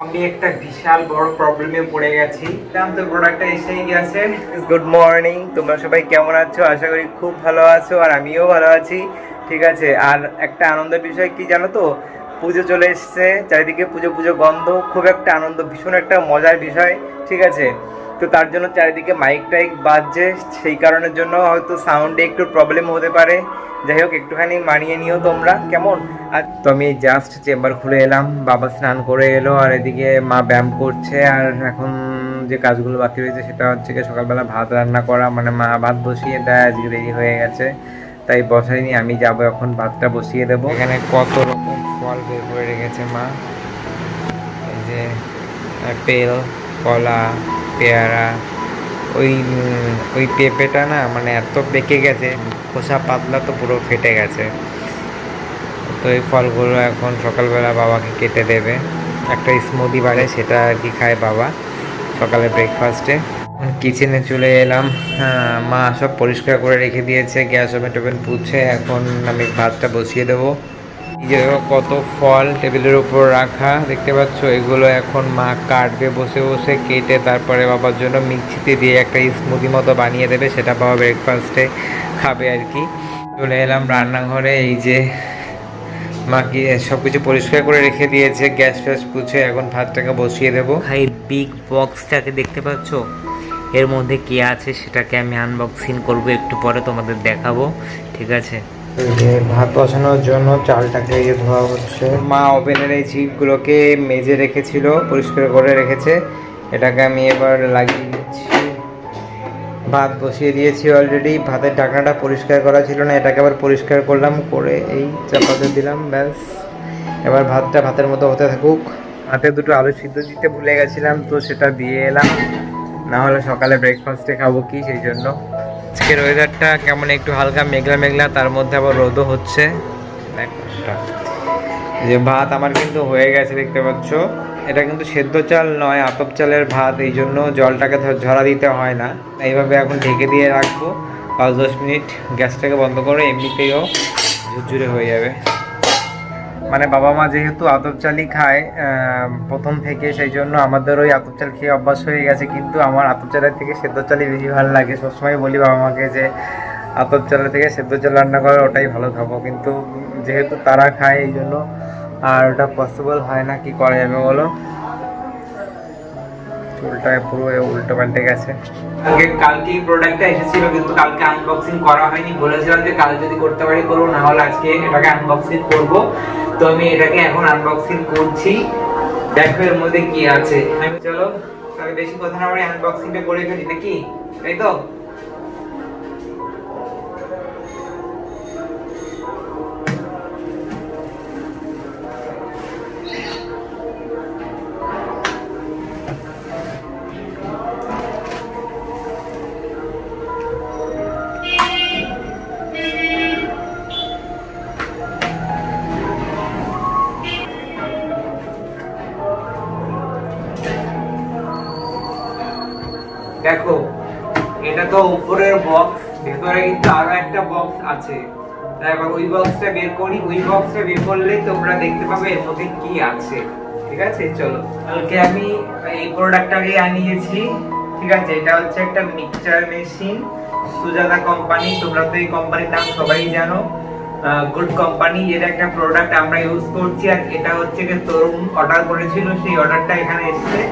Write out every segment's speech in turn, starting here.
আমি একটা বিশাল বড় প্রবলেমে পড়ে গেছি। দাম তো প্রোডাক্টটা এসেই গেছে। গুড মর্নিং তোমরা সবাই কেমন আছো? আশা করি খুব ভালো আছো আর আমিও ভালো আছি। ঠিক আছে, আর একটা আনন্দের বিষয় কি জানো তো? পুজো চলে এসছে, চারিদিকে পুজো পুজো গন্ধ, খুব একটা আনন্দ, ভীষণ একটা মজার বিষয়। ঠিক আছে তো তার জন্য চারিদিকে মাইক টাইক বাজছে, সেই কারণের জন্য হয়তো সাউন্ডে একটু প্রবলেম হতে পারে। যাই হোক, একটুখানি মানিয়ে নিও তোমরা, কেমন? আর তো আমি জাস্ট চেম্বার খুলে এলাম, বাবা স্নান করে এলো, আর এদিকে মা ব্যায়াম করছে, আর এখন যে কাজগুলো বাকি রয়েছে সেটা হচ্ছে কি সকালবেলা ভাত রান্না করা মানে মা ভাত বসিয়ে দেয়, আজকে দেরি হয়ে গেছে। তাই বসাইনি, আমি যাব এখন ভাতটা বসিয়ে দেবো। এখানে কত রকম ফল বের করে রেখেছে মা। এই যে আপেল কলা পেয়ারা, ওই ওই পেঁপেটা না মানে এত পেকে গেছে, খোসা পাতলা তো পুরো ফেটে গেছে। তো এই ফলগুলো এখন সকালবেলা বাবাকে কেটে দেবে। একটা স্মুদি বাড়ে সেটা আর কি খায় বাবা সকালে ব্রেকফাস্টে কিচেনে চলে এলাম। মা সব পরিষ্কার করে রেখে দিয়েছে, গ্যাস ওভেন টোভেন পুছে এখন আমি ভাতটা বসিয়ে দেবো। কত ফল টেবিলের উপর রাখা দেখতে পাচ্ছ, এগুলো এখন মা কাটবে, বসে বসে কেটে তারপরে বাবার জন্য মিক্সিতে দিয়ে একটা স্মুদি মতো বানিয়ে দেবে, সেটা বাবা ব্রেকফাস্টে খাবে আর কি। চলে এলাম রান্নাঘরে, এই যে মা কি সব কিছু পরিষ্কার করে রেখে দিয়েছে, গ্যাস ফ্যাস পুছে এখন ভাতটাকে বসিয়ে দেবো। ভাই বিগ বক্সটাকে দেখতে পাচ্ছ? এর মধ্যে কি আছে সেটাকে আমি আনবক্সিং করব, একটু পরে তোমাদের দেখাবো, ঠিক আছে? ভাত বসানোর জন্য চালটাকে এই যে ধোয়া হচ্ছে। মা ওভেনের এই চিপগুলোকে মেজে রেখেছিল, পরিষ্কার করে রেখেছে। এটাকে আমি এবার লাগিয়ে দিচ্ছি। ভাত বসিয়ে দিয়েছি অলরেডি ভাতের ঢাকনাটা পরিষ্কার করা ছিল না, এটাকে আবার পরিষ্কার করলাম, করে এই চাপাতে দিলাম, ব্যাস। এবার ভাতটা ভাতের মতো হতে থাকুক। হাতে দুটো আলু সিদ্ধ দিতে ভুলে গেছিলাম, তো সেটা দিয়ে এলাম। না হলে সকালে ব্রেকফাস্টে খাব কি সেই জন্য। আজকের ওয়েদারটা কেমন একটু হালকা মেঘলা মেঘলা, তার মধ্যে আবার রোদও হচ্ছে। যে ভাত আমার কিন্তু হয়ে গেছে, দেখতে পাচ্ছ। এটা কিন্তু সেদ্ধ চাল নয়, আতপ চালের ভাত, এই জন্য জলটাকে ঝরা দিতে হয় না। এইভাবে এখন ঢেকে দিয়ে রাখব। পাঁচ দশ মিনিট গ্যাসটাকে বন্ধ করে এমনিতেও ঝুরঝুরে হয়ে যাবে। মানে বাবা মা যেহেতু আতপ চালই খায় প্রথম থেকে সেই জন্য আমাদের ওই আতপ চাল খেয়ে অভ্যাস হয়ে গেছে। কিন্তু আমার আতপ চালের থেকে সেদ্ধ চালই বেশি ভালো লাগে। সবসময় বলি বাবা মাকে যে আতপ চালের থেকে সেদ্ধ চাল রান্না করে, ওটাই ভালো খাব। কিন্তু যেহেতু তারা খায় এই জন্য আর ওটা পসিবল হয় না, কি করা যাবে বলো? চুলটা পুরো উল্টো পাল্টে গেছে। কালকে কালকেই প্রোডাক্টটা এসেছিল, কিন্তু কালকে আনবক্সিং করা হয়নি। বলেছিলাম যে কাল যদি করতে পারি করব, না হলে আজকে এটাকে আনবক্সিং করব। তো আমি এটাকে এখন আনবক্সিং করছি। দেখো এর মধ্যে কি আছে। আমি চলো, তাহলে বেশি কথা না বলে আনবক্সিংটা করে ফেলি, নাকি? তাই তো? দেখো, এটা তো উপরের বক্স ভেতরে কিন্তু আরও একটা বক্স আছে। এবার ওই বক্সটা বের করি, ওই বক্সটা বের করলেই তোমরা দেখতে পাবে এর মধ্যে কি আছে। ঠিক আছে? চলো। কালকে আমি এই প্রোডাক্টটাকে আনিয়েছি। ঠিক আছে? এটা হচ্ছে একটা মিক্সচার মেশিন সুজাতা কোম্পানি তোমরা তো এই কোম্পানির নাম সবাই জানো। গুড কোম্পানি এর একটা প্রোডাক্ট আমরা ইউজ করছি, আর এটা হচ্ছে যে তরুণ অর্ডার করেছিল, সেই অর্ডারটা এখানে এসেছে।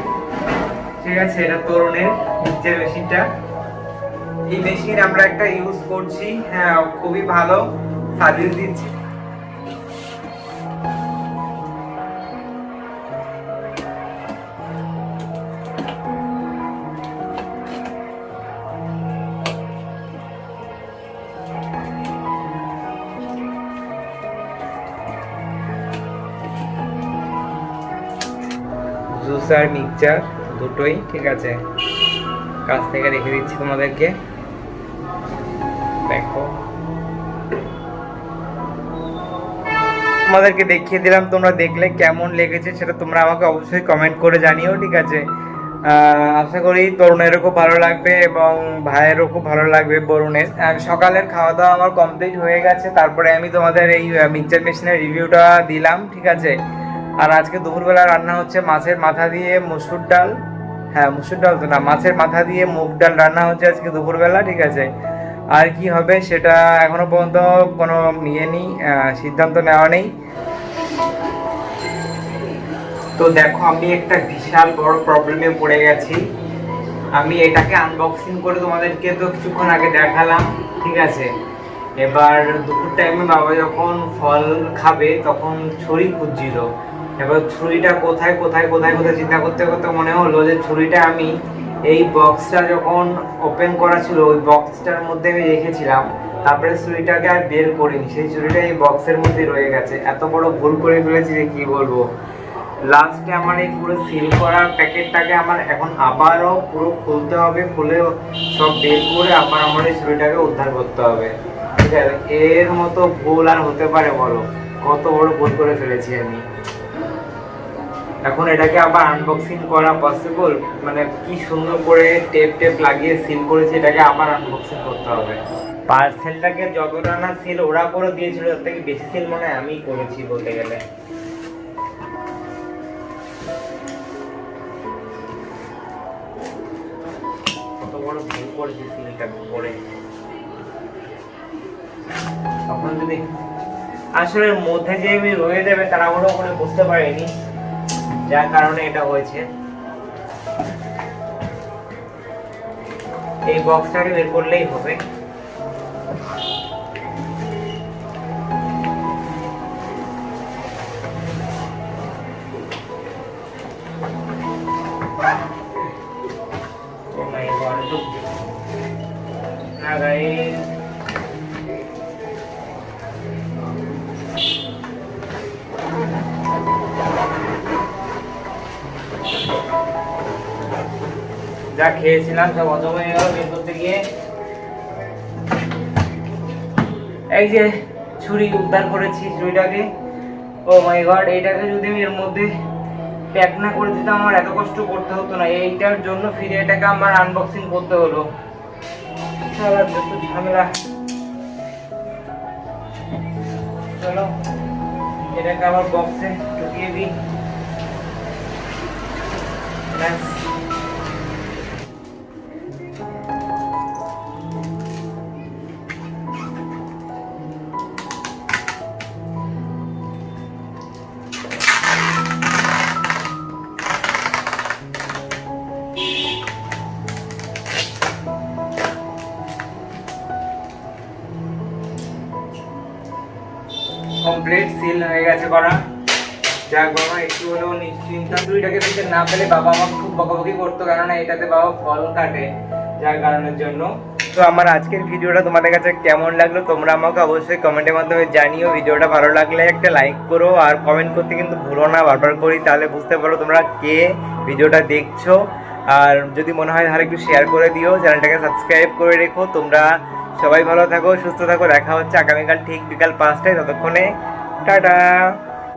ঠিক আছে, এটা তরুণের মিক্সচার মেশিনটা। এই মেশিন আমরা একটা ইউজ করছি হ্যাঁ খুবই ভালো সার্ভিস দিচ্ছে। Juicer mixture. দুটোই, ঠিক আছে? কাছ থেকে রেখে দিচ্ছি তোমাদেরকে। দেখো। তোমাদেরকে দেখিয়ে দিলাম তোমরা দেখলে কেমন লেগেছে, সেটা তোমরা আমাকে অবশ্যই কমেন্ট করে জানিও, ঠিক আছে? আশা করি তরুণেরও খুব ভালো লাগবে এবং ভাইয়েরও খুব ভালো লাগবে বরুণের। সকালের খাওয়া দাওয়া আমার কমপ্লিট হয়ে গেছে, তারপরে আমি তোমাদের এই মিক্সচার মেশিনের রিভিউটা দিলাম, ঠিক আছে? আর আজকে দুপুরবেলা রান্না হচ্ছে মাছের মাথা দিয়ে মসুর ডাল হ্যাঁ মুসুর ডাল তো না, মাছের মাথা দিয়ে মুগ ডাল রান্না হচ্ছে আজকে দুপুরবেলা, ঠিক আছে। আর কি হবে সেটা এখনও পর্যন্ত কোনো ইয়ে নেই সিদ্ধান্ত নেওয়া নেই। তো দেখো, আমি একটা বিশাল বড় প্রবলেমে পড়ে গেছি। আমি এটাকে আনবক্সিং করে তোমাদেরকে তো কিছুক্ষণ আগে দেখালাম, ঠিক আছে। এবার দুপুর টাইমে বাবা যখন ফল খাবে, তখন ছুরি খুঁজছিল। এবার ছুরিটা কোথায় কোথায় কোথায় কোথায় চিন্তা করতে করতে মনে হলো যে ছুরিটা আমি এই বক্সটা যখন ওপেন করা ছিল, ওই বক্সটার মধ্যে আমি রেখেছিলাম। তারপরে ছুরিটাকে আর বের করিনি। সেই ছুরিটা এই বক্সের মধ্যে রয়ে গেছে। এত বড় ভুল করে ফেলেছি যে কি বলব? লাস্টে আমার এই পুরো সিল করা প্যাকেটটাকে আমার এখন আবারও পুরো খুলতে হবে, খুলে সব বের করে আবার আমার এই ছুরিটাকে উদ্ধার করতে হবে। ঠিক আছে? এর মতো ভুল আর হতে পারে বলো? কত বড় ভুল করে ফেলেছি আমি। এখন এটাকে আবার আনবক্সিং করা পসিবল মানে কি সুন্দর করে টেপ টেপ লাগিয়ে সিল করেছে, এটাকে আবার আনবক্সিং করতে হবে। পার্সেলটাকে যতটা না সিল ওরা করে দিয়েছিল, তার থেকে বেশি সিল মনে আমি করেছি বলতে গেলে। কত বড় করে যদি আসলে মধ্যে যে আমি রয়ে যাবে তারা তাড়াহুড়ো করে বুঝতে পারিনি। যার কারণে এটা হয়েছে। এই বক্সটাকে বের করলেই হবে। look. Now guys, যা খেয়েছিলাম সব হজম হয়ে গেল বের করতে গিয়ে। এই যে ছুরি উদ্ধার করেছি ছুরিটাকে। ও মাই গড এইটাকে যদি আমি এর মধ্যে প্যাক না করে দিতাম, আমার এত কষ্ট করতে হতো না। এইটার জন্য ফিরে এটাকে আমার আনবক্সিং করতে হলো। ঝামেলা। চলো, এটাকে আবার বক্সে ঢুকিয়ে দিই। কমপ্লিট সিল হয়ে গেছে করা। যাক বাবা, একটু হলেও নিশ্চিন্তা। দুইটাকে দিতে না পেলে বাবা আমার খুব বকাবকি করতো, কেননা এটাতে বাবা ফল কাটে যার কারণের জন্য। তো আমার আজকের ভিডিওটা তোমাদের কাছে কেমন লাগল, তোমরা আমাকে অবশ্যই কমেন্টের মাধ্যমে জানিও। ভিডিওটা ভালো লাগলে একটা লাইক করো, আর কমেন্ট করতে কিন্তু ভুলো না, বারবার করি, তাহলে বুঝতে পারো তোমরা কে ভিডিওটা দেখছ। আর যদি মনে হয় তাহলে একটু শেয়ার করে দিও চ্যানেলটাকে সাবস্ক্রাইব করে রেখো। তোমরা সবাই ভালো থাকো, সুস্থ থাকো, দেখা হচ্ছে আগামীকাল ঠিক বিকাল পাঁচটায়। ততক্ষণে, টাটা!